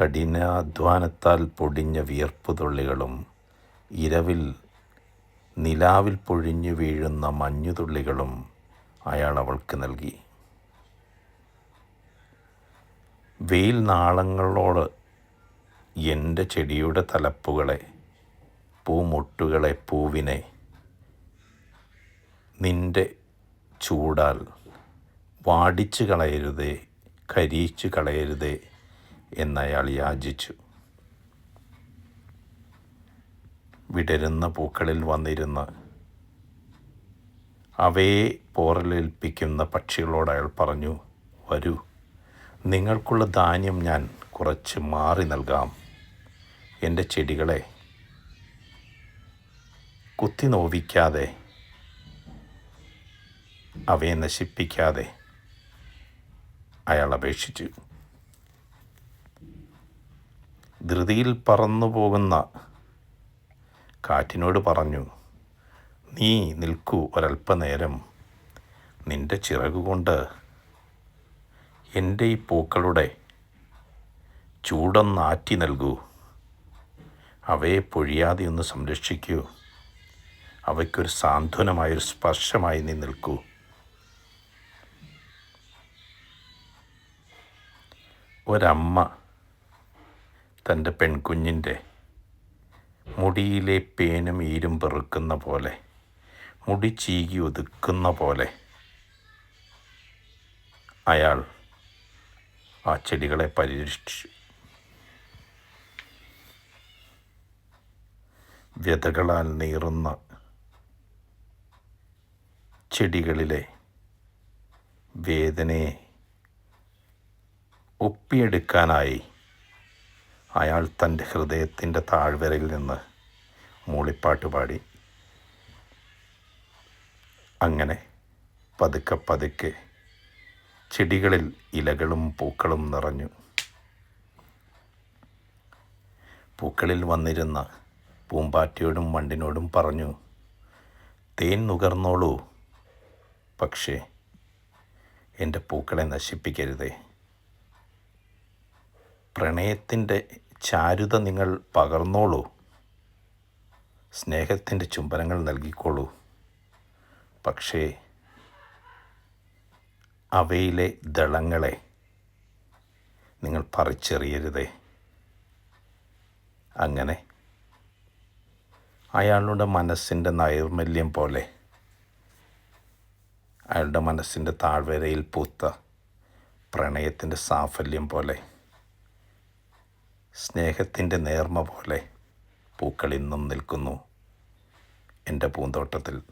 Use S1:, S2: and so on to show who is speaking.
S1: കഠിനാധ്വാനത്താൽ പൊടിഞ്ഞ വിയർപ്പുതുള്ളികളും ഇരവിൽ നിലാവിൽ പൊഴിഞ്ഞു വീഴുന്ന മഞ്ഞുതുള്ളികളും അയാൾ അവൾക്ക് നൽകി. വെയിൽ നാളങ്ങളോട് എന്റെ ചെടിയുടെ തലപ്പുകളെ പൂമൊട്ടുകളെ പൂവിനെ നിന്റെ ചൂടാൽ വാടിച്ചു കളയരുതേ കരിയിച്ചു കളയരുതേ എന്നയാൾ യാചിച്ചു. വിടരുന്ന പൂക്കളിൽ വന്നിരുന്ന് അവയെ പോറലേൽപ്പിക്കുന്ന പക്ഷികളോട് അയാൾ പറഞ്ഞു വരൂ നിങ്ങൾക്കുള്ള ധാന്യം ഞാൻ കുറച്ച് മാറി നൽകാം. എന്റെ ചെടികളെ കുത്തി നോവിക്കാതെ അവയെ നശിപ്പിക്കാതെ അയാൾ അപേക്ഷിച്ചു. ധൃതിയിൽ പറന്നു പോകുന്ന കാറ്റിനോട് പറഞ്ഞു നീ നിൽക്കൂ ഒരല്പനേരം നിന്റെ ചിറകുകൊണ്ട് എന്റെ ഈ പൂക്കളുടെ ചൂടൊന്നാറ്റി നൽകൂ. അവയെ പൊഴിയാതെ ഒന്ന് സംരക്ഷിക്കൂ. അവയ്ക്കൊരു സാന്ത്വനമായൊരു സ്പർശമായി നീ നിൽക്കൂ. ഒരമ്മ തന്റെ പെൺകുഞ്ഞിന്റെ മുടിയിലെ പേനും ഈരും പെറുക്കുന്ന പോലെ മുടി ചീകി ഒതുക്കുന്ന പോലെ അയാൾ ആ ചെടികളെ പരിരക്ഷിച്ചു. വ്യതകളാൽ നീറുന്ന ചെടികളിലെ വേദനയെ ഒപ്പിയെടുക്കാനായി അയാൾ തന്റെ ഹൃദയത്തിന്റെ താഴ്വരയിൽ നിന്ന് മൂളിപ്പാട്ട് പാടി. അങ്ങനെ പതുക്കെ പതുക്കെ ചെടികളിൽ ഇലകളും പൂക്കളും നിറഞ്ഞു. പൂക്കളിൽ വന്നിരുന്ന പൂമ്പാറ്റയോടും വണ്ടിനോടും പറഞ്ഞു തേൻ നുകർന്നോളൂ. പക്ഷേ എന്റെ പൂക്കളെ നശിപ്പിക്കരുതേ. പ്രണയത്തിന്റെ ചാരുത നിങ്ങൾ പകർന്നോളൂ. സ്നേഹത്തിന്റെ ചുംബനങ്ങൾ നൽകിക്കോളൂ. പക്ഷേ അവയിലെ ദളങ്ങളെ നിങ്ങൾ പറിച്ചെറിയരുതേ. അങ്ങനെ അയാളുടെ മനസ്സിന്റെ നൈർമല്യം പോലെ അയാളുടെ മനസ്സിന്റെ താഴ്വരയിൽ പൂത്ത പ്രണയത്തിന്റെ സാഫല്യം പോലെ സ്നേഹത്തിന്റെ നേർമ പോലെ പൂക്കൾ ഇന്നും നിൽക്കുന്നു. എന്റെ പൂന്തോട്ടത്തിൽ